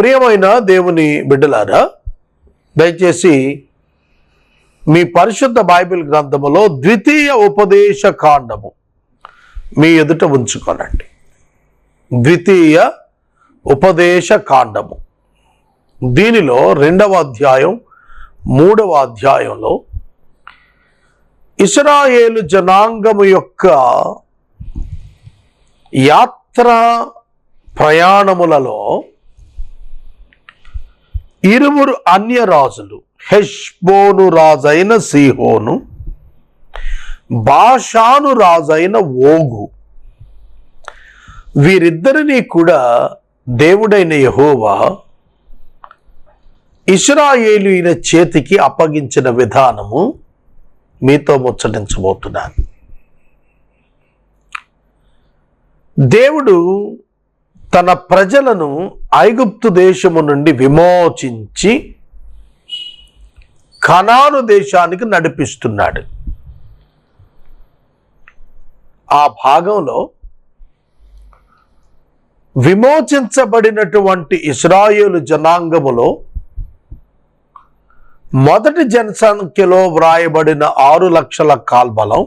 ప్రియమైన దేవుని బిడ్డలారా దయచేసి మీ పరిశుద్ధ బైబిల్ గ్రంథములో ద్వితీయ ఉపదేశ కాండము మీ ఎదుట ఉంచుకోనండి. ద్వితీయ ఉపదేశ కాండము. దీనిలో రెండవ అధ్యాయం మూడవ అధ్యాయంలో ఇస్రాయేలు జనాంగము యొక్క యాత్ర ప్రయాణములలో ఇరువురు అన్య రాజులు హెష్బోను రాజైన సిహోను బాషాను రాజైన ఓగు. వీరిద్దరినీ కూడా దేవుడైన యహోవా ఇస్రాయేలీల చేతికి అప్పగించిన విధానము మీతో ముచ్చటించబోతున్నాను. దేవుడు తన ప్రజలను ఐగుప్తు దేశము నుండి విమోచించి కనాను దేశానికి నడిపిస్తున్నాడు. ఆ భాగంలో విమోచించబడినటువంటి ఇస్రాయేలు జనాంగములో మొదటి జనసంఖ్యలో వ్రాయబడిన ఆరు లక్షల కాల్బలం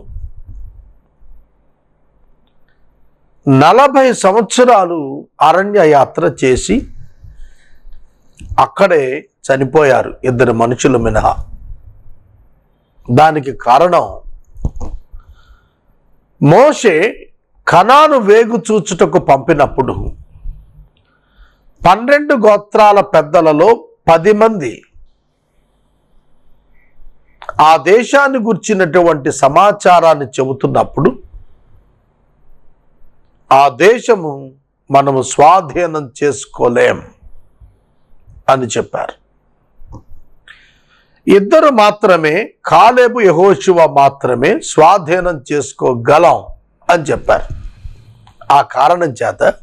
నలభై సంవత్సరాలు అరణ్య యాత్ర చేసి అక్కడే చనిపోయారు ఇద్దరు మనుషులు మినహా. దానికి కారణం మోషే కణాను వేగు చూచుటకు పంపినప్పుడు పన్నెండు గోత్రాల పెద్దలలో పది మంది ఆ దేశాన్ని గుర్చినటువంటి సమాచారాన్ని చెబుతున్నప్పుడు ఆ దేశము మనము స్వాధీనం చేసుకోలేం అని చెప్పారు. ఇద్దరు మాత్రమే కాలేబు యహోశివ మాత్రమే స్వాధీనం చేసుకోగలం అని చెప్పారు. ఆ కారణం చేత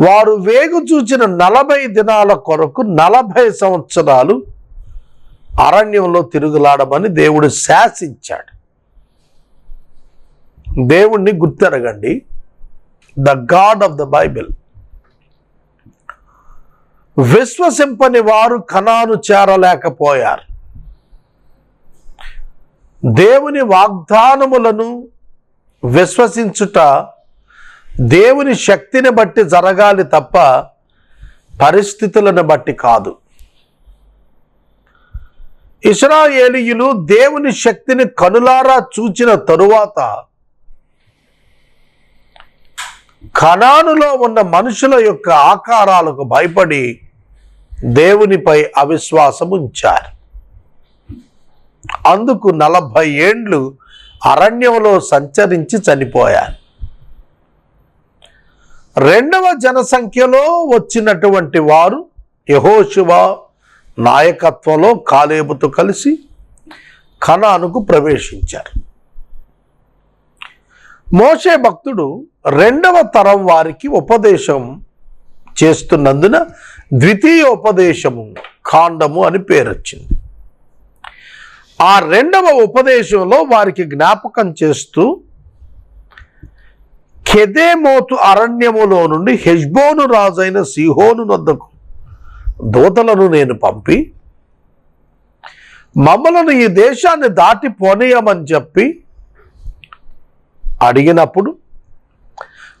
వారు వేగు చూచిన నలభై దినాల కొరకు నలభై సంవత్సరాలు అరణ్యంలో తిరుగులాడమని దేవుడు శాసించాడు. దేవుణ్ణి గుర్తెరగండి. The God of the Bible విశ్వసింపని వారు కణాను చేరలేకపోయారు. దేవుని వాగ్దానములను విశ్వసించుట దేవుని శక్తిని బట్టి జరగాలి తప్ప పరిస్థితులను బట్టి కాదు. ఇస్రాయేలీయులు దేవుని శక్తిని కనులారా చూచిన తరువాత కణానులో ఉన్న మనుషుల యొక్క ఆకారాలకు భయపడి దేవునిపై అవిశ్వాసం ఉంచారు. అందుకు నలభై ఏండ్లు అరణ్యంలో సంచరించి చనిపోయారు. రెండవ జనసంఖ్యలో వచ్చినటువంటి వారు యహోశివ నాయకత్వంలో కాలేబుతో కలిసి కణానుకు ప్రవేశించారు. మోషే భక్తుడు రెండవ తరం వారికి ఉపదేశం చేస్తున్నందున ద్వితీయ ఉపదేశము కాండము అని పేరు వచ్చింది ఆ రెండవ ఉపదేశంలో వారికి జ్ఞాపకం చేస్తూ కెదేమోతు అరణ్యములో నుండి హెజ్బోను రాజైన సిహోను నొద్దకు దూతలను నేను పంపి మమ్మలను ఈ దేశాన్ని దాటి పోనీయమని చెప్పి అడిగినప్పుడు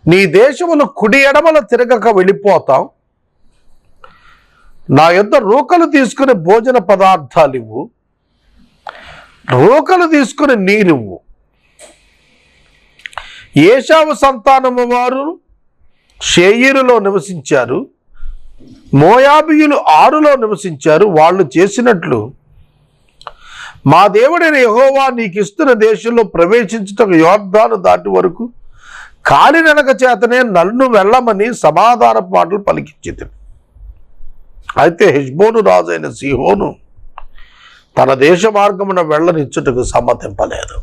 నీ దేశములు కుడి ఎడమల తిరగక వెళ్ళిపోతాం. నా యొద్ రూకలు తీసుకుని భోజన పదార్థాలు ఇవ్వు రూకలు తీసుకుని నీరివ్వు. ఏషావు సంతానము వారు షేయిరులో నివసించారు. మోయాబియులు ఆరులో నివసించారు. వాళ్ళు చేసినట్లు మా దేవుడైన యహోవా నీకు ఇస్తున్న దేశంలో ప్రవేశించుటకు యోర్ధాను దాటి వరకు కాలిననక చేతనే నన్ను వెళ్ళమని సమాధాన మాటలు పలికించింది. అయితే హెజ్బోను రాజైన సిహోను తన దేశ మార్గమున వెళ్ళనిచ్చుటకు సమ్మతింపలేదు.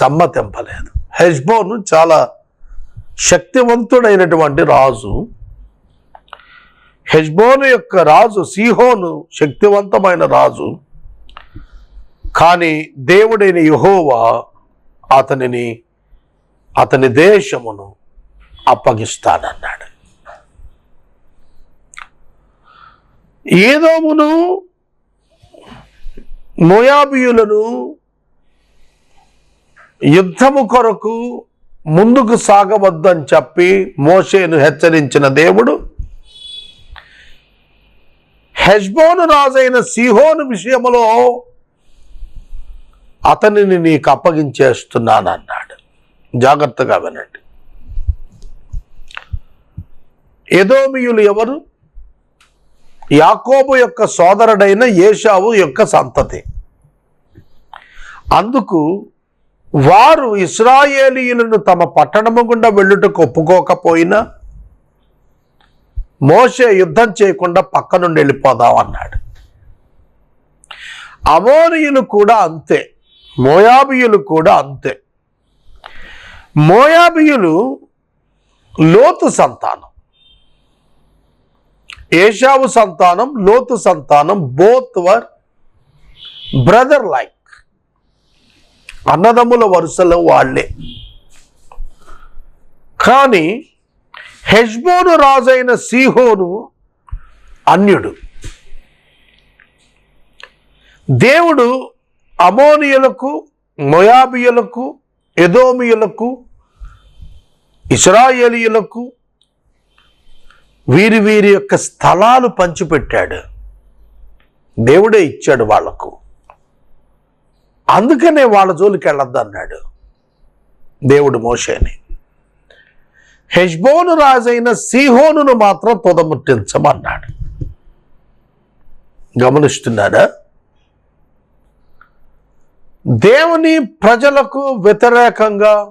సమ్మతింపలేదు. హెజ్బోను చాలా శక్తివంతుడైనటువంటి రాజు హెజ్బోను యొక్క రాజు సీహోను శక్తివంతమైన రాజు. కానీ దేవుడైన యహోవా అతనిని అతని దేశమును అప్పగిస్తానన్నాడు. ఏదోమును మోయాబియులను యుద్ధము కొరకు ముందుకు సాగవద్దని చెప్పి మోషేను హెచ్చరించిన దేవుడు హెజ్బోను రాజైన సిహోను విషయములో అతనిని నీకు అప్పగించేస్తున్నాను అన్నాడు జాగ్రత్తగా వినండి. ఎదోమియులు ఎవరు? యాకోబు యొక్క సోదరుడైన ఏషావు యొక్క సంతతి. అందుకు వారు ఇస్రాయేలీయులను తమ పట్టణము గుండా వెళ్ళుటకు ఒప్పుకోకపోయినా మోషే యుద్ధం చేయకుండా పక్క నుండి వెళ్ళిపోదాం అన్నాడు. అమోనియులు కూడా అంతే. మోయాబియులు కూడా అంతే. మోయాబియులు లోతు సంతానం. ఏషావు సంతానం లోతు సంతానం బోత్ వర్ బ్రదర్ లైక్. అన్నదమ్ముల వరుసలో వాళ్ళే. కానీ హెజ్బోను రాజైన సీహోను అన్యుడు. దేవుడు అమోనియులకు మొయాబియులకు ఎదోమియులకు ఇస్రాయేలీయులకు వీరి వీరి యొక్క స్థలాలు పంచిపెట్టాడు. దేవుడే ఇచ్చాడు వాళ్ళకు అందుకనే వాళ్ళ జోలికి వెళ్ళొద్దన్నాడు దేవుడు మోషేని. హెజ్బోను రాజైన సీహోనును మాత్రం తుదముట్టించమన్నాడు గమనిస్తున్నారా? దేవుని ప్రజలకు వ్యతిరేకంగా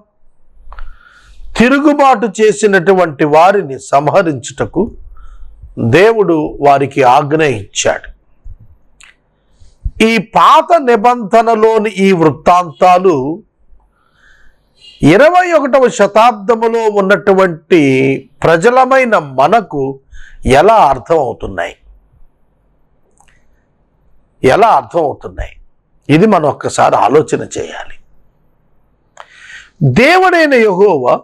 తిరుగుబాటు చేసినటువంటి వారిని సంహరించుటకు దేవుడు వారికి ఆజ్ఞ ఇచ్చాడు. ఈ పాత నిబంధనలోని ఈ వృత్తాంతాలు ఇరవై ఒకటవ శతాబ్దములో ఉన్నటువంటి ప్రజలమైన మనకు ఎలా అర్థం అవుతున్నాయి? ఎలా అర్థం అవుతున్నాయి? ఇది మనం ఒక్కసారి ఆలోచన చేయాలి. దేవుడైన యహోవ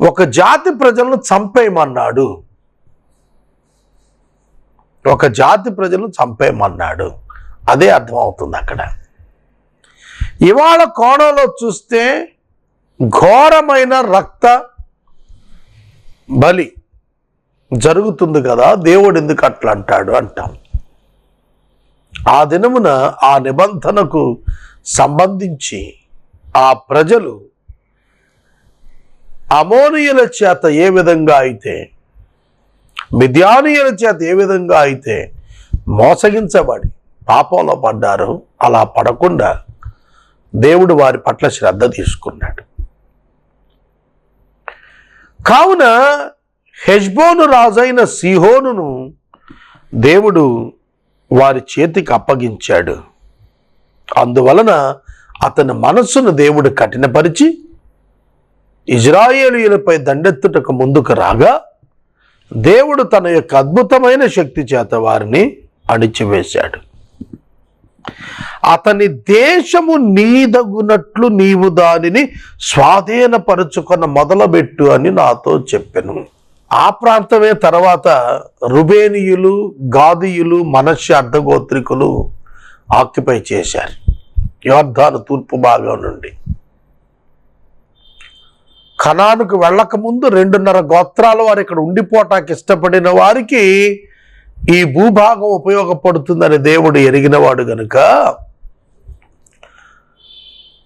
ఒక జాతి ప్రజలను చంపేయమన్నాడు. ఒక జాతి ప్రజలను చంపేయమన్నాడు. అదే అర్థమవుతుంది అక్కడ. ఇవాళ కోణంలో చూస్తే ఘోరమైన రక్త బలి జరుగుతుంది కదా దేవుడు ఎందుకు అట్లా అంటాడు అంటాం. ఆ దినమున ఆ నిబంధనకు సంబంధించి ఆ ప్రజలు అమోనియుల చేత ఏ విధంగా అయితే మిద్యానీయుల చేత ఏ విధంగా అయితే మోసగించబడి పాపంలో పడ్డారు అలా పడకుండా దేవుడు వారి పట్ల శ్రద్ధ తీసుకున్నాడు. కావున హెజ్బోను రాజైన సిహోనును దేవుడు వారి చేతికి అప్పగించాడు. అందువలన అతని మనస్సును దేవుడు కఠినపరిచి ఇజ్రాయేలీలపై దండెత్తుటకు ముందుకు రాగా దేవుడు తన యొక్క అద్భుతమైన శక్తి చేత వారిని అణిచివేశాడు. అతని దేశము నీదగునట్లు నీవు దానిని స్వాధీనపరుచుకున్న మొదలుపెట్టు అని నాతో చెప్పాను. ఆ ప్రాంతమే తర్వాత రుబేనియులు గాదియులు మనస్య అర్ధగోత్రికులు ఆక్యుపై చేశారు. యోర్ధాను తూర్పు భాగం నుండి. కణానికి వెళ్ళకముందు రెండున్నర గోత్రాల వారు ఇక్కడ ఉండిపోటానికి ఇష్టపడిన వారికి ఈ భూభాగం ఉపయోగపడుతుందని దేవుడు ఎరిగినవాడు గనుక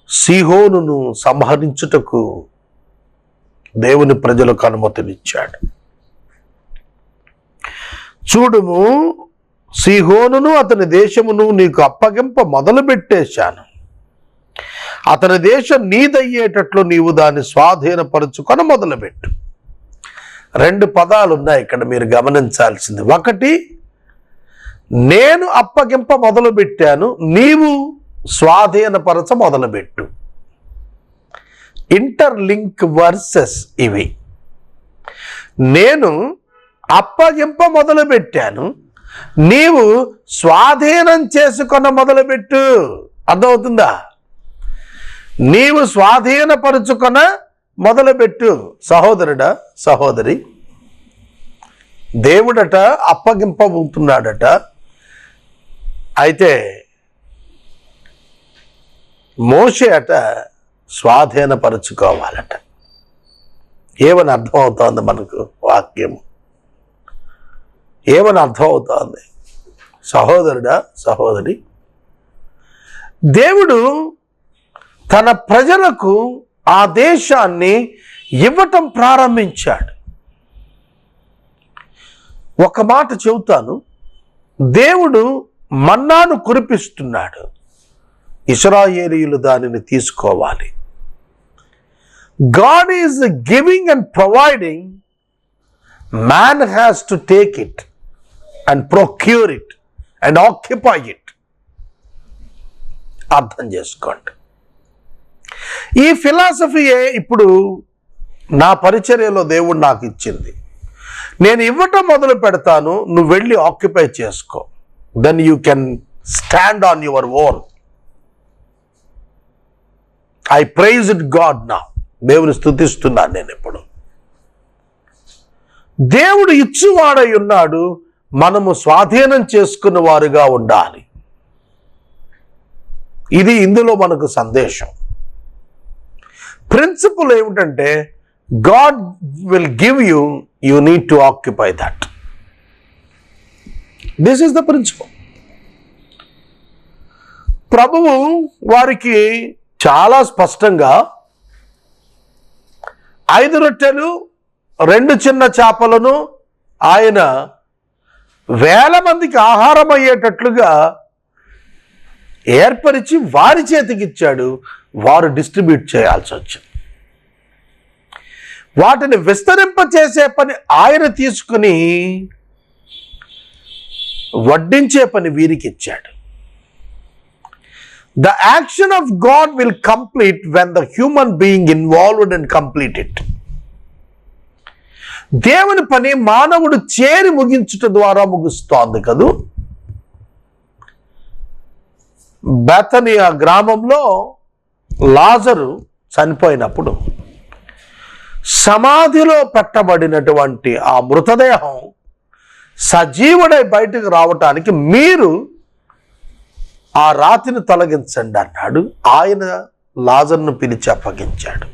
సిహోనును సంహరించుటకు దేవుని ప్రజలకు అనుమతినిచ్చాడు. చూడుము సిహోనును అతని దేశమును నీకు అప్పగింప మొదలు పెట్టేశాను అతని దేశం నీదయ్యేటట్లు నీవు దాన్ని స్వాధీనపరుచుకొని మొదలుపెట్టు. రెండు పదాలు ఉన్నాయి ఇక్కడ మీరు గమనించాల్సింది. ఒకటి నేను అప్పగింప మొదలు పెట్టాను నీవు స్వాధీనపరచ మొదలుపెట్టు ఇంటర్లింక్ వర్సెస్ ఇవి. నేను అప్పగింప మొదలుపెట్టాను నీవు స్వాధీనం చేసుకొన మొదలుపెట్టు అర్థమవుతుందా? నీవు స్వాధీనపరుచుకొన మొదలుపెట్టు సహోదరుడా సహోదరి దేవుడట అప్పగింపబోతున్నాడట. అయితే మోషే అట స్వాధీనపరుచుకోవాలట. ఏమని అర్థమవుతోంది మనకు వాక్యం? ఏమని అర్థమవుతోంది? సహోదరుడా సహోదరి దేవుడు తన ప్రజలకు ఆ దేశాన్ని ఇవ్వటం ప్రారంభించాడు. ఒక మాట చెబుతాను. దేవుడు మన్నాను కురిపిస్తున్నాడు. ఇస్రాయేలీయులు దానిని తీసుకోవాలి. God is giving and providing man has to take it and procure it and occupy it అర్థం చేసుకోండి. ఈ ఫిలాసఫీయే ఇప్పుడు నా పరిచర్యలో దేవుడు నాకు ఇచ్చింది. నేను ఇవ్వటం మొదలు పెడతాను నువ్వు వెళ్ళి ఆక్యుపై చేసుకో. Then you can stand on your own I praise it God నా దేవుని స్థుతిస్తున్నాను నేను ఇప్పుడు దేవుడు ఇచ్చువాడై ఉన్నాడు మనము స్వాధీనం చేసుకున్న వారుగా ఉండాలి. ఇది ఇందులో మనకు సందేశం. ప్రిన్సిపల్ ఏమిటంటే God will give you you need to occupy that this is the principle ప్రభువు వారికి చాలా స్పష్టంగా ఐదు రొట్టెలు రెండు చిన్న చేపలను ఆయన వేల మందికి ఆహారం అయ్యేటట్లుగా ఏర్పరిచి వారి చేతికి ఇచ్చాడు. వారు డిస్ట్రిబ్యూట్ చేయాల్సి వచ్చింది. వాటిని విస్తరింప చేసే పని ఆయన తీసుకుని వడ్డించే పని వీరికి ఇచ్చాడు. The action of God will complete when the human being involved and complete it దేవుని పని మానవుడు చేరి ముగించుట ద్వారా ముగుస్తోంది కదూ? బెతనియా గ్రామంలో లాజరు చనిపోయినప్పుడు సమాధిలో పెట్టబడినటువంటి ఆ మృతదేహం సజీవుడై బయటకు రావటానికి మీరు ఆ రాతిని తొలగించండి అన్నాడు. ఆయన లాజర్ను పిలిచి అప్పగించాడు.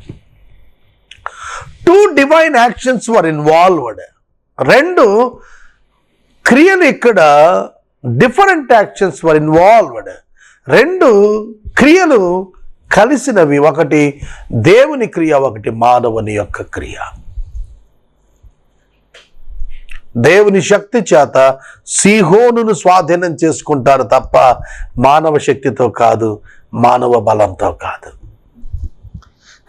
Two divine actions were involved రెండు క్రియలు ఇక్కడ డిఫరెంట్ యాక్షన్స్ వర్ ఇన్వాల్వ్డ్ రెండు క్రియలు కలిసినవి. ఒకటి దేవుని క్రియ ఒకటి మానవుని యొక్క క్రియ. దేవుని శక్తి చేత సిహోనును స్వాధీనం చేసుకుంటారు తప్ప మానవ శక్తితో కాదు మానవ బలంతో కాదు.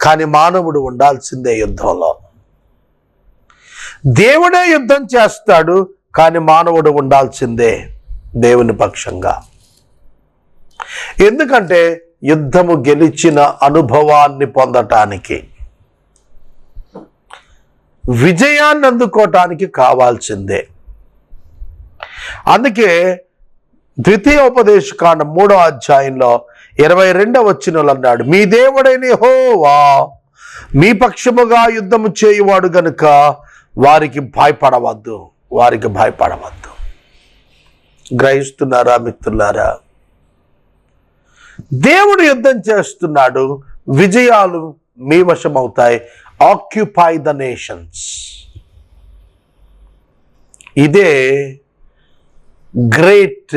కానీ మానవుడు ఉండాల్సిందే యుద్ధంలో. దేవుడే యుద్ధం చేస్తాడు కానీ మానవుడు ఉండాల్సిందే దేవుని పక్షంగా. ఎందుకంటే యుద్ధము గెలిచిన అనుభవాన్ని పొందటానికి విజయాన్ని అందుకోవటానికి కావాల్సిందే. అందుకే ద్వితీయోపదేశ ఉపదేశకాండ మూడో అధ్యాయంలో ఇరవై రెండవ వచ్చినలు అన్నాడు మీ దేవుడైన హోవా మీ పక్షముగా యుద్ధము చేయువాడు గనుక వారికి భయపడవద్దు వారికి భయపడవద్దు. గ్రహిస్తున్నారా మిత్రులారా? దేవుడు యుద్ధం చేస్తున్నాడు విజయాలు మీ వశమవుతాయి ఆక్యుపై ద నేషన్స్ ఇదే గ్రేట్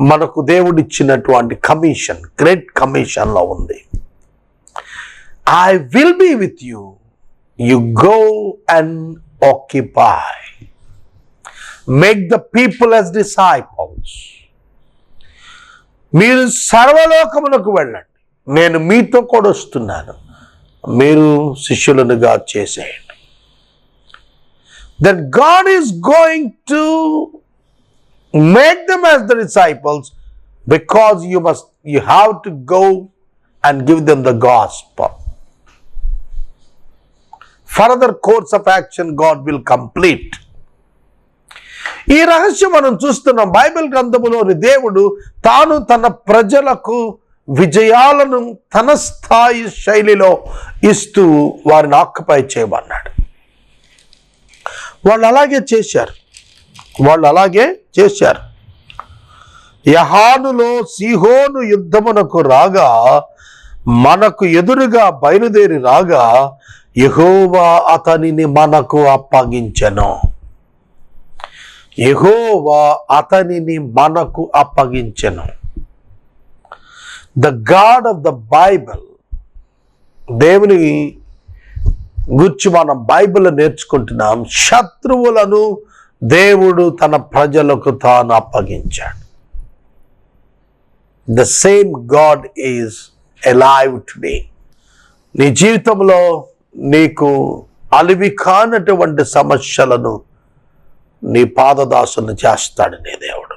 మనకు దేవుడిచ్చినటువంటి కమిషన్ గ్రేట్ కమిషన్లో ఉంది. I will be with you you go and occupy make the people as disciples మీరు సర్వలోకమునకు వెళ్ళండి. నేను మీతో కూడా వస్తున్నాను. మీరు శిష్యులనుగా చేసేయండి. That God is going to make them as the disciples because you must you have to go and give them the gospel further course of action God will complete ఈ రహస్యం మనం చూస్తున్నాం. బైబిల్ గ్రంథములోని దేవుడు తాను తన ప్రజలకు విజయాలను తన స్థాయి శైలిలో ఇస్తూ వారిని ఆక్యుపై చేయమన్నాడు. వాళ్ళు అలాగే చేశారు. వాళ్ళు అలాగే చేశారు. యహానులో సిహోను యుద్ధమునకు రాగా మనకు ఎదురుగా బయలుదేరి రాగా యహోవా అతనిని మనకు అప్పగించెను. యహోవా అతనిని మనకు అప్పగించెను. The God of the Bible దేవుని గురించి మనం బైబిల్ నేర్చుకుంటున్నాం. శత్రువులను దేవుడు తన ప్రజలకు తాను అప్పగించాడు. The same God is alive today నీ జీవితంలో నీకు అలివి కానటువంటి సమస్యలను నీ పాదదాసును చేస్తాడు నీ దేవుడు.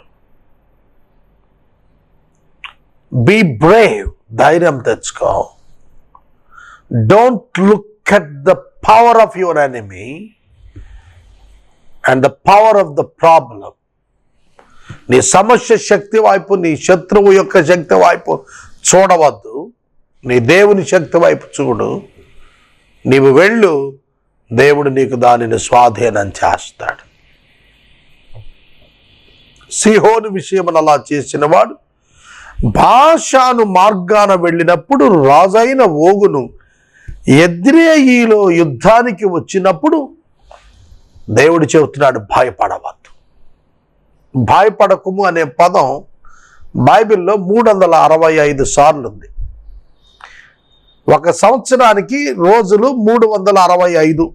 బీ బ్రేవ్ ధైర్యం తెచ్చుకో. Don't look at the power of your enemy and the power of the problem నీ సమస్య శక్తి వైపు నీ శత్రువు యొక్క శక్తి వైపు చూడవద్దు. నీ దేవుని శక్తి వైపు చూడు. నీవు వెళ్ళు. దేవుడు నీకు దానిని స్వాధీనం చేస్తాడు. సిహోను విషయములు అలా చేసినవాడు భాషాను మార్గాన వెళ్ళినప్పుడు రాజైన ఓగును ఎద్రేయిలో యుద్ధానికి వచ్చినప్పుడు దేవుడు చెబుతున్నాడు భయపడవద్దు. భయపడకము అనే పదం బైబిల్లో మూడు వందల అరవై ఐదు సార్లు ఉంది. ఒక సంవత్సరానికి రోజులు మూడు వందల అరవై ఐదు.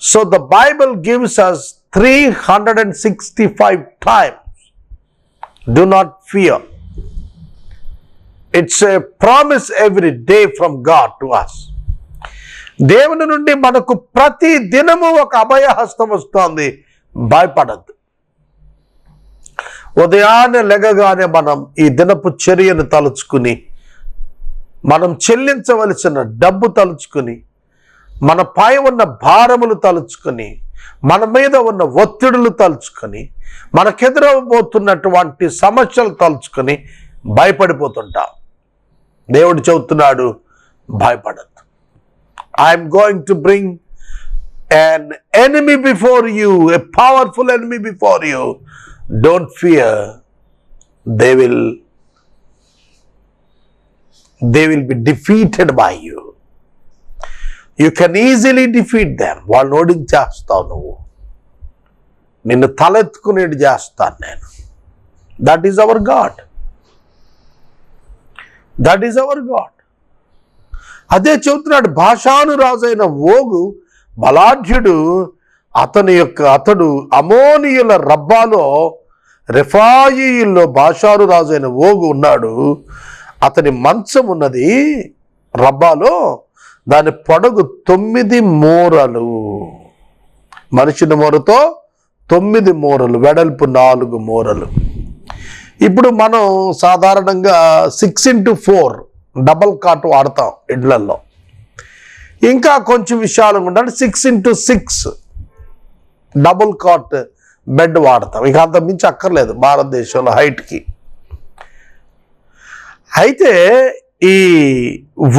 So the Bible gives us three hundred and sixty five times do not fear it's a promise every day from God to us దేవుని నుండి మనకు ప్రతి దినము ఒక అభయహస్తం వస్తోంది. భయపడద్దు. ఉదయాన్నే లెగగానే మనం ఈ దినపు చర్యను తలుచుకుని మనం చెల్లించవలసిన డబ్బు తలుచుకుని మన పై ఉన్న భారములు తలుచుకుని మన మీద ఉన్న ఒత్తిడులు తలుచుకొని మనకెదురవబోతున్నటువంటి సమస్యలు తలుచుకొని భయపడిపోతుంటాం. దేవుడు చెబుతున్నాడు భయపడద్దు. I'm going to bring an enemy before you a powerful enemy before you don't fear they will they will be defeated by you you can easily defeat them వాళ్ళని ఓడించేస్తావు నువ్వు. నిన్ను తలెత్తుకునేది చేస్తాను నేను. That is our God that is our God అదే చెబుతున్నాడు భాషానురాజైన ఓగు బలాఢ్యుడు అతని యొక్క అతడు అమోనియుల రబ్బాలో రిఫాయిల్లో భాషానురాజైన ఓగు ఉన్నాడు. అతని మంచం ఉన్నది రబ్బాలో దాని పొడగు తొమ్మిది మూరలు. మనిషిని మూరతో తొమ్మిది మూరలు వెడల్పు నాలుగు మూరలు. ఇప్పుడు మనం సాధారణంగా six into four double cot వాడతాం ఇళ్ళల్లో ఇంకా కొంచెం విషయాలు ఉండాలి. Six into six double cot bed వాడతాం. ఇక అంత మించి అక్కర్లేదు భారతదేశంలో హైట్కి. అయితే ఈ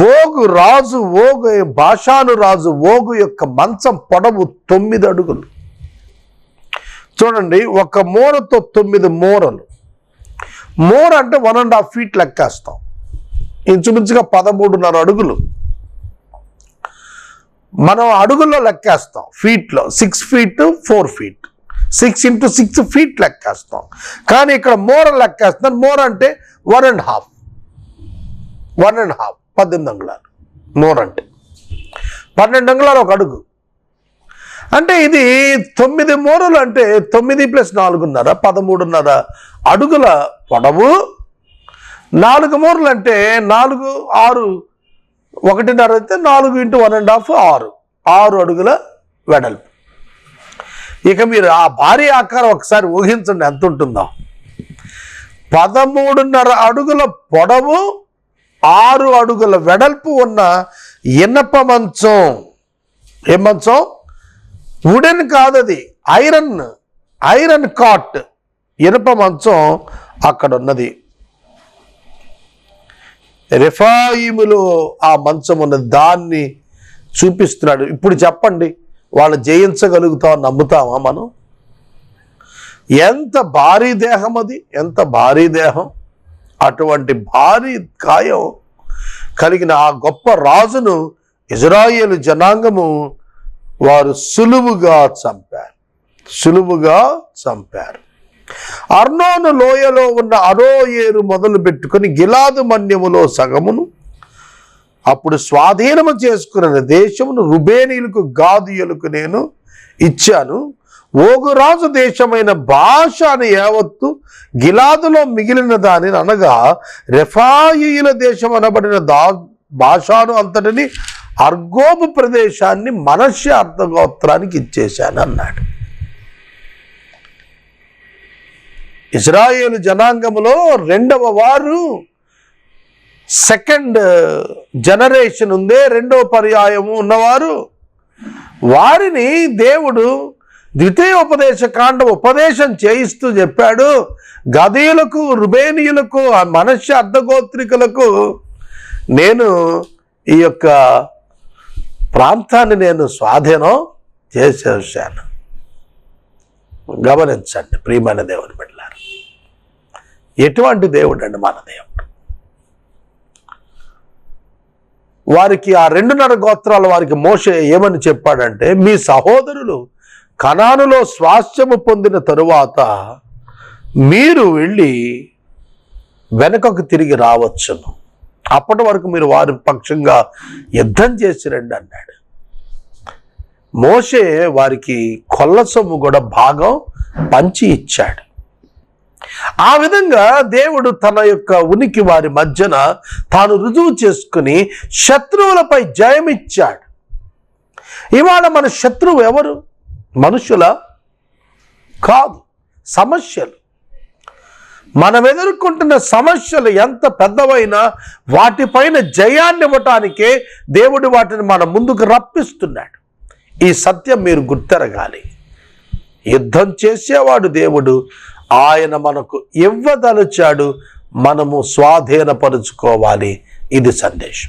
ఓగు రాజు ఓగు భాషాను రాజు ఓగు యొక్క మంచం పొడవు తొమ్మిది అడుగులు. చూడండి ఒక మూరతో తొమ్మిది మూరలు. మూర అంటే వన్ అండ్ హాఫ్ ఫీట్ లెక్కేస్తాం. ఇంచుమించుగా పదమూడున్నర అడుగులు. మనం అడుగుల్లో లెక్కేస్తాం ఫీట్లో six feet four feet six into six feet లెక్కేస్తాం. కానీ ఇక్కడ మోర లెక్కేస్తాం మోర్ అంటే one and half one and half పద్దెనిమిది అంగుళాలు. మోర్ అంటే పన్నెండు అంగుళాలు ఒక అడుగు. అంటే ఇది తొమ్మిది మూరలు అంటే తొమ్మిది ప్లస్ నాలుగున్నర పదమూడున్నర అడుగుల పొడవు. నాలుగు మూరలు అంటే నాలుగు ఆరు ఒకటిన్నర అయితే నాలుగు ఇంటూ వన్ అండ్ హాఫ్ ఆరు. ఆరు అడుగుల వెడల్పు. ఇక మీరు ఆ భారీ ఆకారం ఒకసారి ఊహించండి ఎంత ఉంటుందో. పదమూడున్నర అడుగుల పొడవు ఆరు అడుగుల వెడల్పు ఉన్న ఇనప మంచం. ఏ మంచం? వుడెన్ కాదది ఐరన్ ఐరన్ కాట్. ఇనప మంచం అక్కడ ఉన్నది రిఫాయిములో ఆ మంచం ఉన్న దాన్ని చూపిస్తున్నాడు. ఇప్పుడు చెప్పండి వాళ్ళు జయించగలుగుతాం నమ్ముతామా మనం? ఎంత భారీ దేహం అది? ఎంత భారీ దేహం? అటువంటి భారీ గాయం కలిగిన ఆ గొప్ప రాజును ఇజ్రాయేలు జనాంగము వారు సులువుగా చంపారు. సులువుగా చంపారు. అర్నోను లోయలో ఉన్న అరోయేరు మొదలు పెట్టుకుని గిలాదు మన్యములో సగమును అప్పుడు స్వాధీనము చేసుకున్న దేశమును రుబేనీలకు గాదియులకు నేను ఇచ్చాను. ఓగురాజు దేశమైన భాష అని యావత్తు గిలాదులో మిగిలిన దానిని అనగా రెఫాయిల దేశం అనబడిన దా భాషాను అంతటిని అర్గోబు ప్రదేశాన్ని మనస్య అర్ధగోత్రానికి ఇచ్చేశాను అన్నాడు. ఇజ్రాయేలు జనాంగములో రెండవ వారు సెకండ్ జనరేషన్ ఉందే రెండవ పర్యాయము ఉన్నవారు. వారిని దేవుడు ద్వితీయోపదేశ కాండ ఉపదేశం చేయిస్తూ చెప్పాడు. గదీయులకు రుబేనియులకు ఆ మనస్య అర్ధగోత్రికులకు నేను ఈ యొక్క ప్రాంతాన్ని నేను స్వాధీనం చేసేసాను. గమనించండి ప్రియమైన దేవుని బిడ్డలారు ఎటువంటి దేవుడు అండి మన దేవుడు? వారికి ఆ రెండున్నర గోత్రాల వారికి మోస ఏమని చెప్పాడంటే మీ సహోదరులు కణానులో స్వాస్థ్యము పొందిన తరువాత మీరు వెళ్ళి వెనుకకు తిరిగి రావచ్చును. అప్పటి వరకు మీరు వారి పక్షంగా యుద్ధం చేసి రండి అన్నాడు. మోషే వారికి కొల్ల సొమ్ము కూడా భాగం పంచి ఇచ్చాడు. ఆ విధంగా దేవుడు తన యొక్క ఉనికి వారి మధ్యన తాను రుజువు చేసుకుని శత్రువులపై జయమిచ్చాడు. ఇవాళ మన శత్రువు ఎవరు? మనుషుల కాదు సమస్యలు. మనం ఎదుర్కొంటున్న సమస్యలు ఎంత పెద్దవైనా వాటిపైన జయాన్ని ఇవ్వటానికే దేవుడు వాటిని మన ముందుకు రప్పిస్తున్నాడు. ఈ సత్యం మీరు గుర్తెరగాలి. యుద్ధం చేసేవాడు దేవుడు ఆయన మనకు ఇవ్వదలచాడు మనము స్వాధీనపరుచుకోవాలి. ఇది సందేశం.